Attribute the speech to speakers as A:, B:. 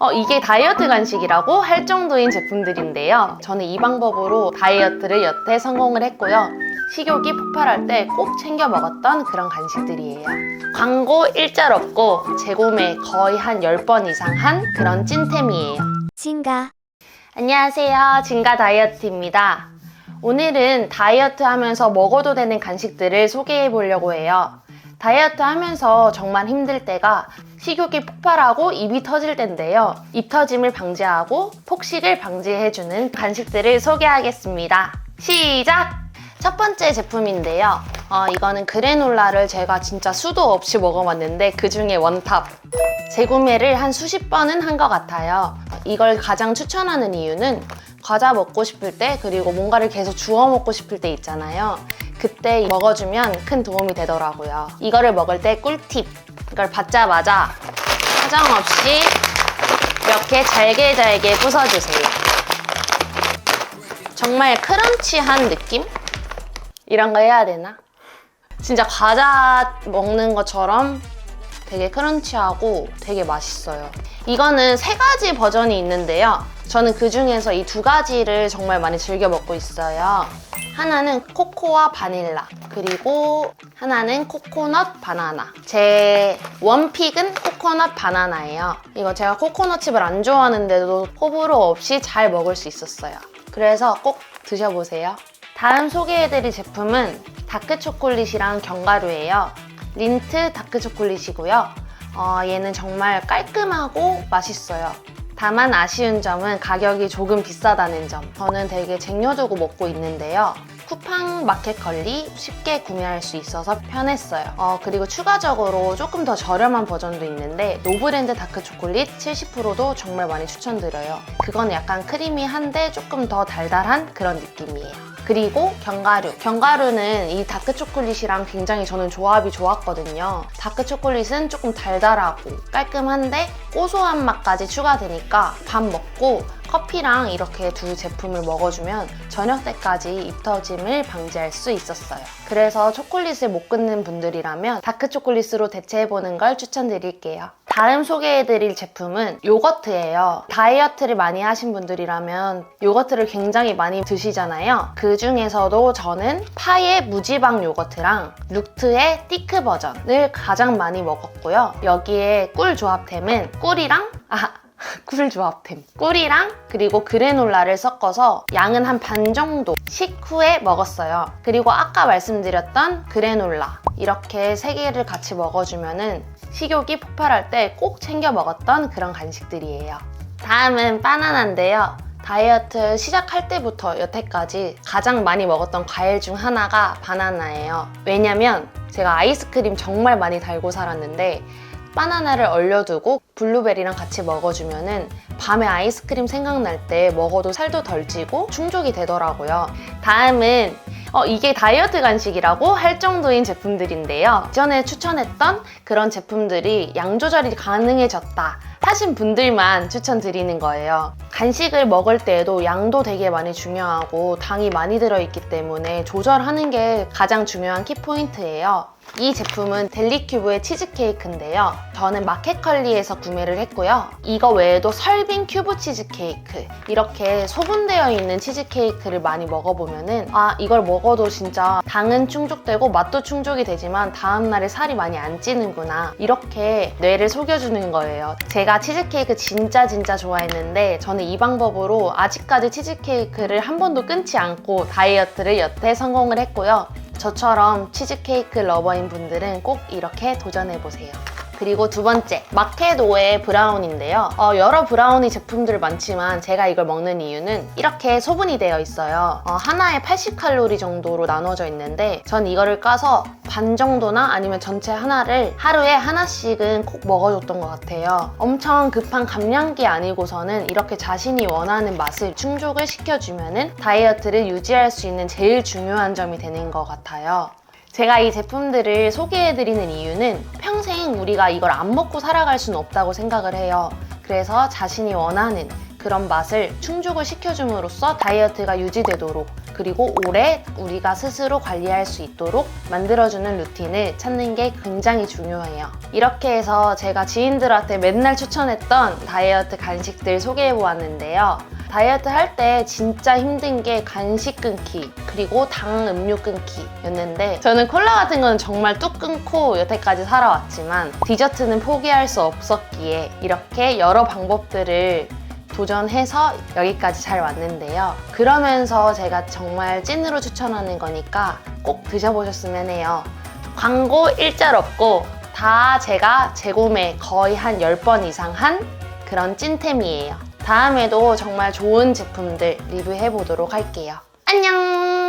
A: 어, 이게 다이어트 간식이라고 할 정도인 제품들인데요. 저는 이 방법으로 다이어트를 여태 성공을 했고요. 식욕이 폭발할 때 꼭 챙겨 먹었던 그런 간식들이에요. 광고 일절 없고 재구매 거의 한 10번 이상 한 그런 찐템이에요.
B: 진가
A: 안녕하세요. 진가 다이어트입니다. 오늘은 다이어트 하면서 먹어도 되는 간식들을 소개해 보려고 해요. 다이어트 하면서 정말 힘들 때가 식욕이 폭발하고 입이 터질 때인데요. 입 터짐을 방지하고 폭식을 방지해주는 간식들을 소개하겠습니다. 시작! 첫 번째 제품인데요. 어, 이거는 그래놀라를 제가 진짜 수도 없이 먹어봤는데 그 중에 원탑. 재구매를 한 수십 번은 한 것 같아요. 이걸 가장 추천하는 이유는 과자 먹고 싶을 때 그리고 뭔가를 계속 주워 먹고 싶을 때 있잖아요. 그때 먹어주면 큰 도움이 되더라고요. 이거를 먹을 때 꿀팁. 이걸 받자마자 사정없이 이렇게 잘게 잘게 부숴주세요. 정말 크런치한 느낌? 이런 거 해야 되나? 진짜 과자 먹는 것처럼 되게 크런치하고 되게 맛있어요. 이거는 세 가지 버전이 있는데요. 저는 그 중에서 이 두 가지를 정말 많이 즐겨 먹고 있어요. 하나는 코코아 바닐라, 그리고 하나는 코코넛 바나나. 제 원픽은 코코넛 바나나예요. 이거 제가 코코넛 칩을 안 좋아하는데도 호불호 없이 잘 먹을 수 있었어요. 그래서 꼭 드셔보세요. 다음 소개해드릴 제품은 다크 초콜릿이랑 견과류예요. 린트 다크 초콜릿이고요. 어, 얘는 정말 깔끔하고 맛있어요. 다만 아쉬운 점은 가격이 조금 비싸다는 점. 저는 되게 쟁여두고 먹고 있는데요. 쿠팡 마켓컬리 쉽게 구매할 수 있어서 편했어요. 어, 그리고 추가적으로 조금 더 저렴한 버전도 있는데 노브랜드 다크 초콜릿 70%도 정말 많이 추천드려요. 그건 약간 크리미한데 조금 더 달달한 그런 느낌이에요. 그리고 견과류. 견과류는 이 다크 초콜릿이랑 굉장히 저는 조합이 좋았거든요. 다크 초콜릿은 조금 달달하고 깔끔한데 고소한 맛까지 추가되니까 밥 먹고 커피랑 이렇게 두 제품을 먹어주면 저녁 때까지 입 터짐을 방지할 수 있었어요. 그래서 초콜릿을 못 끊는 분들이라면 다크 초콜릿으로 대체해보는 걸 추천드릴게요. 다음 소개해드릴 제품은 요거트예요. 다이어트를 많이 하신 분들이라면 요거트를 굉장히 많이 드시잖아요. 그 중에서도 저는 파의 무지방 요거트랑 룩트의 티크 버전을 가장 많이 먹었고요. 여기에 꿀 조합템은 꿀이랑 아 꿀 조합템. 꿀이랑 그리고 그래놀라를 섞어서 양은 한 반 정도 식후에 먹었어요. 그리고 아까 말씀드렸던 그래놀라. 이렇게 세 개를 같이 먹어주면은 식욕이 폭발할 때 꼭 챙겨 먹었던 그런 간식들이에요. 다음은 바나나인데요. 다이어트 시작할 때부터 여태까지 가장 많이 먹었던 과일 중 하나가 바나나예요. 왜냐면 제가 아이스크림 정말 많이 달고 살았는데 바나나를 얼려두고 블루베리랑 같이 먹어주면은 밤에 아이스크림 생각날 때 먹어도 살도 덜 찌고 충족이 되더라고요. 다음은 어, 이게 다이어트 간식이라고 할 정도인 제품들인데요. 전에 추천했던 그런 제품들이 양 조절이 가능해졌다 하신 분들만 추천드리는 거예요. 간식을 먹을 때에도 양도 되게 많이 중요하고 당이 많이 들어있기 때문에 조절하는 게 가장 중요한 키포인트예요. 이 제품은 델리큐브의 치즈케이크인데요. 저는 마켓컬리에서 구매를 했고요. 이거 외에도 설빙 큐브 치즈케이크 이렇게 소분되어 있는 치즈케이크를 많이 먹어보면은 아 이걸 먹어도 진짜 당은 충족되고 맛도 충족이 되지만 다음날에 살이 많이 안 찌는구나 이렇게 뇌를 속여주는 거예요. 제가 치즈케이크 진짜 진짜 좋아했는데 저는 이 방법으로 아직까지 치즈케이크를 한 번도 끊지 않고 다이어트를 여태 성공을 했고요. 저처럼 치즈케이크 러버인 분들은 꼭 이렇게 도전해보세요. 그리고 두 번째, 마케도의 브라운인데요. 어, 여러 브라우니 제품들 많지만 제가 이걸 먹는 이유는 이렇게 소분이 되어 있어요. 어, 하나에 80칼로리 정도로 나눠져 있는데 전 이거를 까서 반 정도나 아니면 전체 하나를 하루에 하나씩은 꼭 먹어줬던 것 같아요. 엄청 급한 감량기 아니고서는 이렇게 자신이 원하는 맛을 충족을 시켜주면은 다이어트를 유지할 수 있는 제일 중요한 점이 되는 것 같아요. 제가 이 제품들을 소개해드리는 이유는 평생 우리가 이걸 안 먹고 살아갈 수는 없다고 생각을 해요. 그래서 자신이 원하는 그런 맛을 충족을 시켜줌으로써 다이어트가 유지되도록 그리고 오래 우리가 스스로 관리할 수 있도록 만들어주는 루틴을 찾는 게 굉장히 중요해요. 이렇게 해서 제가 지인들한테 맨날 추천했던 다이어트 간식들 소개해 보았는데요. 다이어트 할 때 진짜 힘든 게 간식 끊기 그리고 당 음료 끊기였는데 저는 콜라 같은 거는 정말 뚝 끊고 여태까지 살아왔지만 디저트는 포기할 수 없었기에 이렇게 여러 방법들을 도전해서 여기까지 잘 왔는데요. 그러면서 제가 정말 찐으로 추천하는 거니까 꼭 드셔보셨으면 해요. 광고 일절 없고 다 제가 재구매 거의 한 10번 이상 한 그런 찐템이에요. 다음에도 정말 좋은 제품들 리뷰해 보도록 할게요. 안녕!